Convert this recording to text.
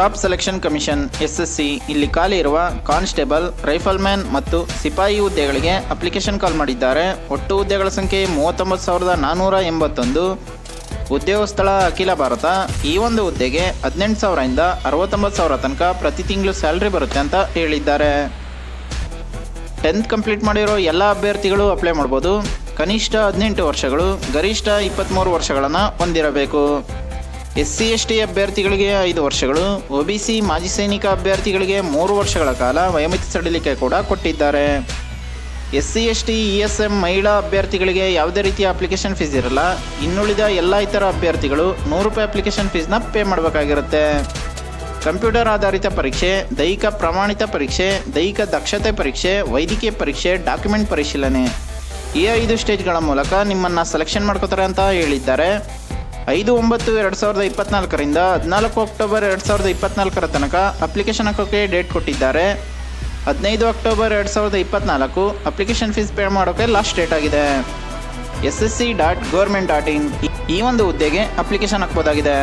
Staff selection commission, SSC, ಇಲ್ಲಿ ಖಾಲಿ ಇರುವ ಕಾನ್ಸ್ಟೇಬಲ್, ರೈಫಲ್ಮ್ಯಾನ್ ಮತ್ತು ಸಿಪಾಯಿ ಹುದ್ದೆಗಳಿಗೆ ಅಪ್ಲಿಕೇಶನ್ ಕಾಲ್ ಮಾಡಿದ್ದಾರೆ. ಒಟ್ಟು ಹುದ್ದೆಗಳ ಸಂಖ್ಯೆ ಮೂವತ್ತೊಂಬತ್ತು ಸಾವಿರದ ನಾನ್ನೂರ ಎಂಬತ್ತೊಂದು. ಉದ್ಯೋಗ ಸ್ಥಳ ಅಖಿಲ ಭಾರತ. ಈ ಒಂದು ಹುದ್ದೆಗೆ ಹದಿನೆಂಟು ಸಾವಿರದಿಂದ ಅರವತ್ತೊಂಬತ್ತು ಸಾವಿರ ತನಕ ಪ್ರತಿ ತಿಂಗಳು ಸ್ಯಾಲ್ರಿ ಬರುತ್ತೆ ಅಂತ ಹೇಳಿದ್ದಾರೆ. ಟೆಂತ್ ಕಂಪ್ಲೀಟ್ ಮಾಡಿರೋ ಎಲ್ಲ ಅಭ್ಯರ್ಥಿಗಳು ಅಪ್ಲೈ ಮಾಡ್ಬೋದು. ಕನಿಷ್ಠ ಹದಿನೆಂಟು ವರ್ಷಗಳು, ಗರಿಷ್ಠ ಇಪ್ಪತ್ತ್ಮೂರು ವರ್ಷಗಳನ್ನು ಹೊಂದಿರಬೇಕು. ಎಸ್ ಸಿ ಎಸ್ ಟಿ ಅಭ್ಯರ್ಥಿಗಳಿಗೆ ಐದು ವರ್ಷಗಳು, ಒಬಿಸಿ ಮಾಜಿ ಸೈನಿಕ ಅಭ್ಯರ್ಥಿಗಳಿಗೆ ಮೂರು ವರ್ಷಗಳ ಕಾಲ ವಯೋಮಿತಿ ಸಡಿಲಿಕೆ ಕೂಡ ಕೊಟ್ಟಿದ್ದಾರೆ. S C S T E S M ಮಹಿಳಾ ಅಭ್ಯರ್ಥಿಗಳಿಗೆ ಯಾವುದೇ ರೀತಿಯ ಅಪ್ಲಿಕೇಶನ್ ಫೀಸ್ ಇರಲ್ಲ. ಇನ್ನುಳಿದ ಎಲ್ಲ ಇತರ ಅಭ್ಯರ್ಥಿಗಳು ನೂರು ರೂಪಾಯಿ ಅಪ್ಲಿಕೇಶನ್ ಫೀಸ್ನ ಪೇ ಮಾಡಬೇಕಾಗಿರುತ್ತೆ. ಕಂಪ್ಯೂಟರ್ ಆಧಾರಿತ ಪರೀಕ್ಷೆ, ದೈಹಿಕ ಪ್ರಮಾಣಿತ ಪರೀಕ್ಷೆ, ದೈಹಿಕ ದಕ್ಷತೆ ಪರೀಕ್ಷೆ, ವೈದ್ಯಕೀಯ ಪರೀಕ್ಷೆ, ಡಾಕ್ಯುಮೆಂಟ್ ಪರಿಶೀಲನೆ ಈ ಐದು ಸ್ಟೇಜ್ಗಳ ಮೂಲಕ ನಿಮ್ಮನ್ನು ಸೆಲೆಕ್ಷನ್ ಮಾಡ್ಕೋತಾರೆ ಅಂತ ಹೇಳಿದ್ದಾರೆ. ಐದು ಒಂಬತ್ತು, ಎರಡು ಸಾವಿರದ ಇಪ್ಪತ್ನಾಲ್ಕರಿಂದ ಹದಿನಾಲ್ಕು ಅಕ್ಟೋಬರ್ ಎರಡು ಸಾವಿರದ ಇಪ್ಪತ್ನಾಲ್ಕರ ತನಕ ಅಪ್ಲಿಕೇಶನ್ ಹಾಕೋಕ್ಕೆ ಡೇಟ್ ಕೊಟ್ಟಿದ್ದಾರೆ. ಹದಿನೈದು ಅಕ್ಟೋಬರ್ ಎರಡು ಸಾವಿರದ ಇಪ್ಪತ್ನಾಲ್ಕು ಅಪ್ಲಿಕೇಶನ್ ಫೀಸ್ ಪೇ ಮಾಡೋಕ್ಕೆ ಲಾಸ್ಟ್ ಡೇಟ್ ಆಗಿದೆ. S S C dot government dot in ಈ ಒಂದು ಹುದ್ದೆಗೆ ಅಪ್ಲಿಕೇಶನ್ ಹಾಕ್ಬೋದಾಗಿದೆ.